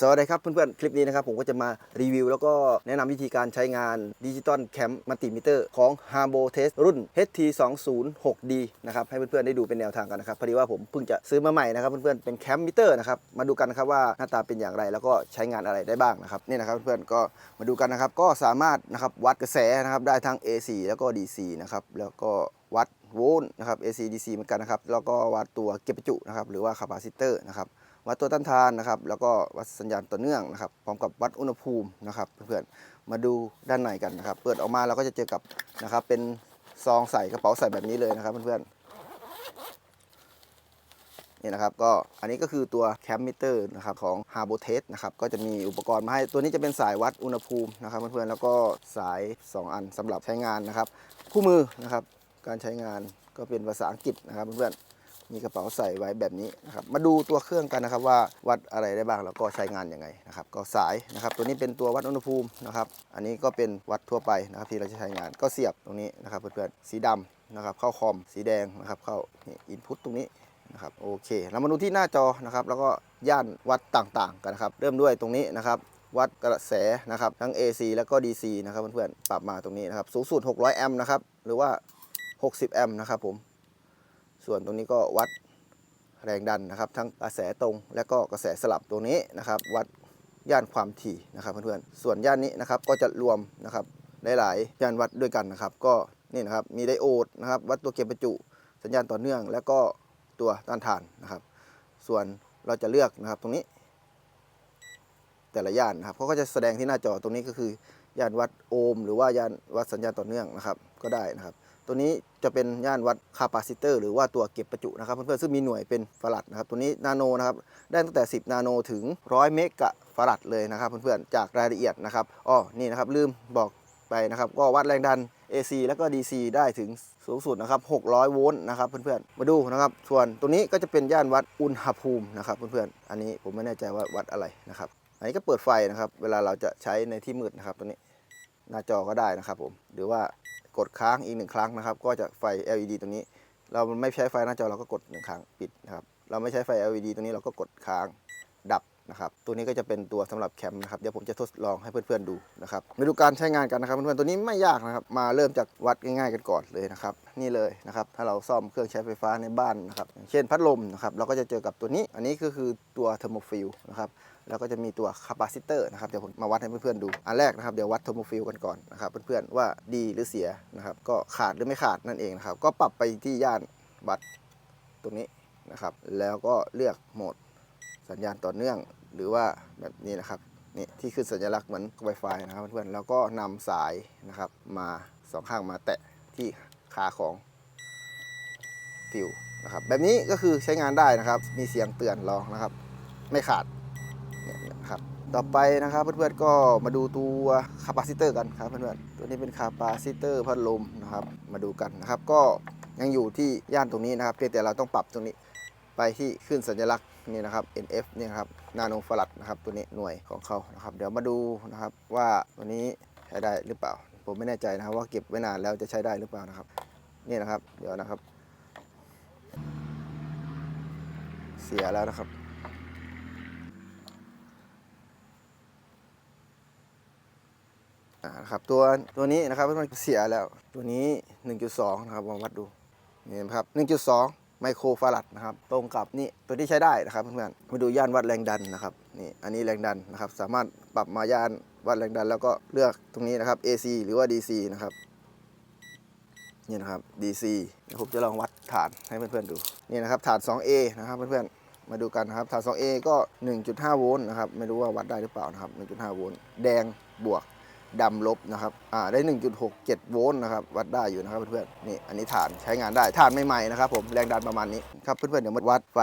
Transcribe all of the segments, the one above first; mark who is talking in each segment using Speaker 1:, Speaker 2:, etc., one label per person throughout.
Speaker 1: สวัสดีครับเพื่อนๆ คลิปนี้นะครับผมก็จะมารีวิว แล้วก็แนะนำวิธีการใช้งานดิจิตอลแคมป์มัลติมิเตอร์ของ h a r b o Test รุ่น HT206D นะครับให้เพื่อนๆ ได้ดูเป็นแนวทางกันนะครับ พอดีว่าผมเพิ่งจะซื้อมาใหม่นะครับเพื่อนๆ เป็นแคมป์มิเตอร์นะครับ มาดูกันนะครับว่าหน้าตาเป็นอย่างไรแล้วก็ใช้งานอะไรได้บ้างนะครับนี่นะครับเพื่อนๆ ก็มาดูกันนะครับก็สามารถนะครับวัดกระแสนะครับได้ทั้ง AC แล้วก็ DC นะครับแล้วก็วัดโวลต์นะครับ AC DC เหมือนกันนะครับแล้วก็วัดตัวเก็บประจุนะครับหรือว่าคาปาซิเตอร์นะครับ วัดตัวต้านทานนะครับ แล้วก็วัดสัญญาณต่อเนื่องนะครับ พร้อมกับวัดอุณหภูมินะครับ เพื่อนๆ มาดูด้านในกันนะครับ เปิดออกมาเราก็จะเจอกับนะครับ เป็นซองใส่กระเป๋าใส่แบบนี้เลยนะครับเพื่อนๆ นี่นะครับ ก็อันนี้ก็คือตัวแคมมิเตอร์นะครับของ h a r b o t e s นะครับ ก็จะมีอุปกรณ์มาให้ ตัวนี้จะเป็นสายวัดอุณหภูมินะครับเพื่อนๆ แล้วก็สาย 2 อันสำหรับใช้งานนะครับ คู่มือนะครับ การใช้งานก็เป็นภาษาอังกฤษนะครับเพื่อนๆ มีกระเป๋าใส่ไว้แบบนี้นะครับมาดูตัวเครื่องกันนะครับว่าวัดอะไรได้บ้างแล้วก็ใช้งานยังไงนะครับก็สายนะครับ ตัวนี้เป็นตัววัดอุณหภูมินะครับ อันนี้ก็เป็นวัดทั่วไปนะครับที่เราจะใช้งานก็เสียบตรงนี้นะครับเพื่อนๆสีดำนะครับเข้าคอมสีแดงนะครับเข้าอินพุตตรงนี้นะครับโอเคเรามาดูที่หน้าจอนะครับแล้วก็ย่านวัดต่างๆกันนะครับเริ่มด้วยตรงนี้นะครับวัดกระแสนะครับทั้ง AC แล้วก็ DC นะครับเพื่อนๆปรับมาตรงนี้นะครับสูงสุด 600 แอมป์นะครับหรือว่า 60 แอมป์นะครับผม ส่วนตรงนี้ก็วัดแรงดันนะครับ ทั้งกระแสตรงและก็กระแสสลับตัวนี้นะครับ วัดย่านความถี่นะครับเพื่อนๆส่วนย่านนี้นะครับก็จะรวมนะครับหลายๆย่านวัดด้วยกันนะครับ ก็นี่นะครับมีไดโอดนะครับ วัดตัวเก็บประจุ สัญญาณต่อเนื่อง และก็ตัวต้านทานนะครับ ส่วนเราจะเลือกนะครับตรงนี้ แต่ละย่านนะครับเขาก็จะแสดงที่หน้าจอตรงนี้ก็คือย่านวัดโอห์มหรือว่าย่านวัดสัญญาณต่อเนื่องนะครับ ก็ได้นะครับ ตัวนี้จะเป็นย่านวัดคาปาซิเตอร์หรือว่าตัวเก็บประจุนะครับเพื่อนๆซึ่งมีหน่วยเป็นฟารัดนะครับตัวนี้นาโนนะครับได้ตั้งแต่ 10 นาโนถึง 100 เมกะฟารัดเลยนะครับเพื่อนๆจากรายละเอียดนะครับอ๋อนี่นะครับลืมบอกไปนะครับก็วัดแรงดัน AC แล้วก็ DC ได้ถึงสูงสุดนะครับ 600 โวลต์นะครับเพื่อนๆ มาดูนะครับ ส่วนตัวนี้ก็จะเป็นย่านวัดอุณหภูมินะครับเพื่อนๆ อันนี้ผมไม่แน่ใจว่าวัดอะไรนะครับ อันนี้ก็เปิดไฟนะครับ เวลาเราจะใช้ในที่มืดนะครับตัวนี้ หน้าจอก็ได้นะครับผม หรือว่า กดค้างอีกหนึ่งครั้งนะครับ ก็จะไฟ LED ตรงนี้ เราไม่ใช้ไฟหน้าจอเราก็กดหนึ่งครั้งปิดนะครับเราไม่ใช้ไฟ LED ตรงนี้เราก็กดค้างดับนะครับ ตัวนี้ก็จะเป็นตัวสำหรับแคมป์นะครับ เดี๋ยวผมจะทดลองให้เพื่อนๆดูนะครับมาดูการใช้งานกันนะครับเพื่อนๆตัวนี้ไม่ยากนะครับ มาเริ่มจากวัดง่ายๆกันก่อนเลยนะครับ นี่เลยนะครับ ถ้าเราซ่อมเครื่องใช้ไฟฟ้าในบ้านนะครับ เช่นพัดลมนะครับ เราก็จะเจอกับตัวนี้ อันนี้ก็คือตัวเทอร์โมฟิลนะครับ แล้วก็จะมีตัวคาปาซิเตอร์นะครับเดี๋ยวผมมาวัดให้เพื่อนๆดู อันแรกนะครับเดี๋ยววัดเทอร์โมฟิลกันก่อนนะครับเพื่อนๆว่าดีหรือเสียนะครับก็ขาดหรือไม่ขาดนั่นเองนะครับก็ปรับไปที่ย่านวัดตรงนี้นะครับ แล้วก็เลือกโหมดสัญญาณต่อเนื่องหรือว่าแบบนี้นะครับนี่ที่ขึ้นสัญลักษณ์เหมือน Wi-Fi นะครับเพื่อนๆแล้วก็นำสายนะครับมาสองข้างมาแตะที่ขาของฟิวนะครับแบบนี้ก็คือใช้งานได้นะครับ มีเสียงเตือนรองนะครับ ไม่ขาด ครับต่อไปนะครับเพื่อนๆก็มาดูตัวคาปาซิเตอร์กันครับเพื่อนๆตัวนี้เป็นคาปาซิเตอร์พัดลมนะครับมาดูกันนะครับ ก็ยังอยู่ที่ย่านตรงนี้นะครับเพียงแต่เราต้องปรับตรงนี้ไปที่ขึ้นสัญลักษณ์นี่นะครับ NF เนี่ยครับนาโนฟารัดนะครับตัวนี้หน่วยของเขานะครับ เดี๋ยวมาดูนะครับว่าตัวนี้ใช้ได้หรือเปล่า ผมไม่แน่ใจนะครับว่าเก็บไว้นานแล้วจะใช้ได้หรือเปล่านะครับ นี่นะครับเดี๋ยวนะครับ เสียแล้วนะครับ อ่า นะครับตัวตัวนี้นะครับมันเสียแล้วตัวนี้ 1.2 นะครับลองวัดดูนี่นครับ1.2 ไมโครฟารัดนะครับ ตรงกับนี่ตัวที่ใช้ได้นะครับเพื่อนๆมาดูย่านวัดแรงดันนะครับนี่อันนี้แรงดันนะครับ สามารถปรับมาย่านวัดแรงดัน แล้วก็เลือกตรงนี้นะครับ AC หรือว่า DC นะครับนี่นะครับ DC เดี๋ยวผมจะลองวัดฐานให้เพื่อนๆดูนี่นะครับฐาน 2A นะครับเพื่อนๆมาดูกันนะครับฐาน 2A ก็ 1.5 โวลต์นะครับไม่รู้ว่าวัดได้หรือเปล่านะครับ 1.5 โวลต์แดงบวก ดำลบนะครับอ่าได้ 1.67 โวลต์นะครับวัดได้อยู่นะครับเพื่อนๆนี่อันนี้ฐานใช้งานได้ฐานใหม่ๆนะครับผมแรงดันประมาณนี้ครับเพื่อนๆเดี๋ยวมาวัดไฟ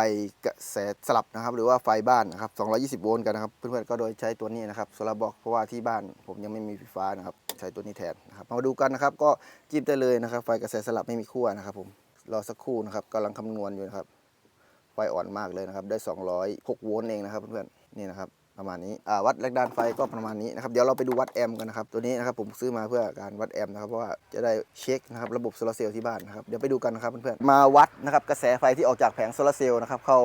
Speaker 1: กระแสสลับนะครับหรือว่าไฟบ้านนะครับ220 โวลต์กันนะครับเพื่อนๆก็โดยใช้ตัวนี้นะครับโซลาร์บอกเพราะว่าที่บ้านผมยังไม่มีไฟฟ้านะครับใช้ตัวนี้แทนนะครับมาดูกันนะครับก็จิ้มได้เลยนะครับไฟกระแสสลับไม่มีขั้วนะครับผมรอสักครู่นะครับกำลังคำนวณอยู่นะครับไฟอ่อนมากเลยนะครับได้ 206 โวลต์เองนะครับเพื่อนๆนี่นะครับ ประมาณนี้วัดแรงดันไฟก็ประมาณนี้นะครับเดี๋ยวเราไปดูวัดแอมกันนะครับตัวนี้นะครับผมซื้อมาเพื่อการวัดแอมนะครับเพราะว่าจะได้เช็คนะครับระบบโซลาร์เซลล์ที่บ้านนะครับเดี๋ยวไปดูกันนะครับเพื่อนๆมาวัดนะครับกระแสไฟที่ออกจากแผงโซลาร์เซลล์นะครับเข้า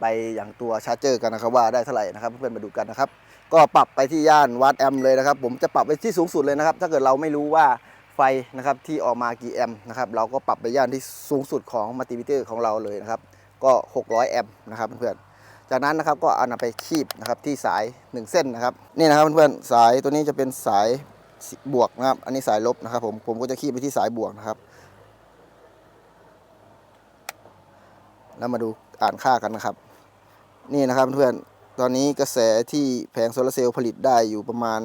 Speaker 1: ไปอย่างตัวชาร์จเจอร์กันนะครับว่าได้เท่าไหร่นะครับเพื่อนๆมาดูกันนะครับก็ปรับไปที่ย่านวัดแอมเลยนะครับผมจะปรับไปที่สูงสุดเลยนะครับถ้าเกิดเราไม่รู้ว่าไฟนะครับที่ออกมากี่แอมนะครับเราก็ปรับไปย่านที่สูงสุดของมัลติมิเตอร์ของเราเลยนะครับก็ 600 แอมป์นะครับเพื่อนๆ จากนั้นนะครับก็เอานำไปคีบนะครับที่สาย 1 เส้นนะครับนี่นะครับเพื่อนๆสายตัวนี้จะเป็นสายบวกนะครับ อันนี้สายลบนะครับผมผมก็จะคีบไปที่สายบวกนะครับ แล้วมาดูอ่านค่ากันนะครับ นี่นะครับเพื่อนๆตอนนี้กระแสที่แผงโซลาร์เซลล์ผลิตได้อยู่ประมาณ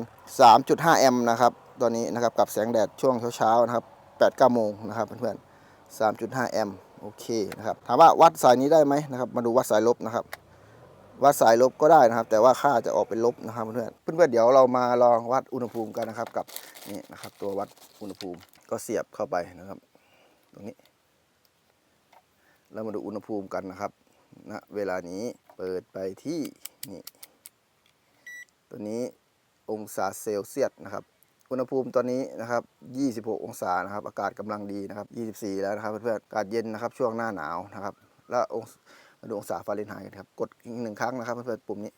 Speaker 1: 3.5 แอมป์นะครับตอนนี้นะครับกับแสงแดดช่วงเช้าๆนะครับ8 9โมงนะครับเพื่อนๆ3.5 แอมป์โอเคนะครับถามว่าวัดสายนี้ได้ไหมนะครับ มาดูวัดสายลบนะครับ วัดสายลบก็ได้นะครับ แต่ว่าค่าจะออกเป็นลบนะครับเพื่อนเพื่อนเดี๋ยวเรามาลองวัดอุณหภูมิกันนะครับกับนี่นะครับ ตัววัดอุณหภูมิก็เสียบเข้าไปนะครับ ตรงนี้แล้วมาดูอุณหภูมิกันนะครับณเวลานี้เปิดไปที่นี่ตัวนี้องศาเซลเซียสนะครับอุณหภูมิตอนนี้นะครับ 26 องศานะครับ อากาศกำลังดีนะครับ 24 แล้วนะครับเพื่อนๆ อากาศเย็นนะครับ ช่วงหน้าหนาวนะครับ แล้วองศ มาดูองศาฟาเรนไฮต์กันครับ กดอีกหนึ่งครั้งนะครับเพื่อนๆปุ่มนี้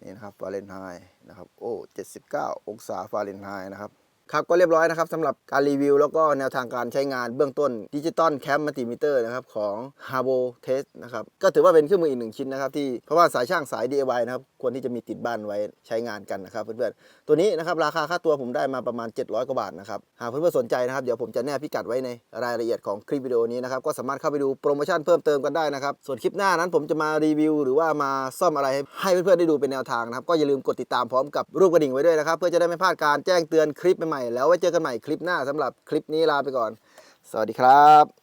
Speaker 1: นี่นะครับฟาเรนไฮต์นะครับ โอ้79องศาฟาเรนไฮต์นะครับ ครับก็เรียบร้อยนะครับสำหรับการรีวิว แล้วก็แนวทางการใช้งานเบื้องต้นดิจิตอลแคมมัลติมิเตอร์นะครับของ h a r b o Test นะครับก็ถือว่าเป็นเครื่องมืออีกหนึ่งชิ้นนะครับที่เพราะว่าสายช่างสาย DIY นะครับควรที่จะมีติดบ้านไว้ใช้งานกันนะครับเพื่อนๆตัวนี้นะครับราคาค่าตัวผมได้มาประมาณ 700 กว่าบาทนะครับหากเพื่อนๆสนใจนะครับเดี๋ยวผมจะแนบพิกัดไว้ในรายละเอียดของคลิปวิดีโอนี้นะครับก็สามารถเข้าไปดูโปรโมชั่นเพิ่มเติมกันได้นะครับส่วนคลิปหน้านั้นผมจะมารีวิว หรือว่ามาซ่อมอะไรให้เพื่อนๆได้ดูเป็นแนวทางนะครับก็อย่าลืมกดติดตามพร้อมกับรูปกระดิ่งไว้ด้วยนะครับเพื่อจะได้ไม่พลาดการแจ้งเตือนคลิปใหม่ๆแล้วไว้เจอกันใหม่คลิปหน้าสำหรับคลิปนี้ลาไปก่อน สวัสดีครับ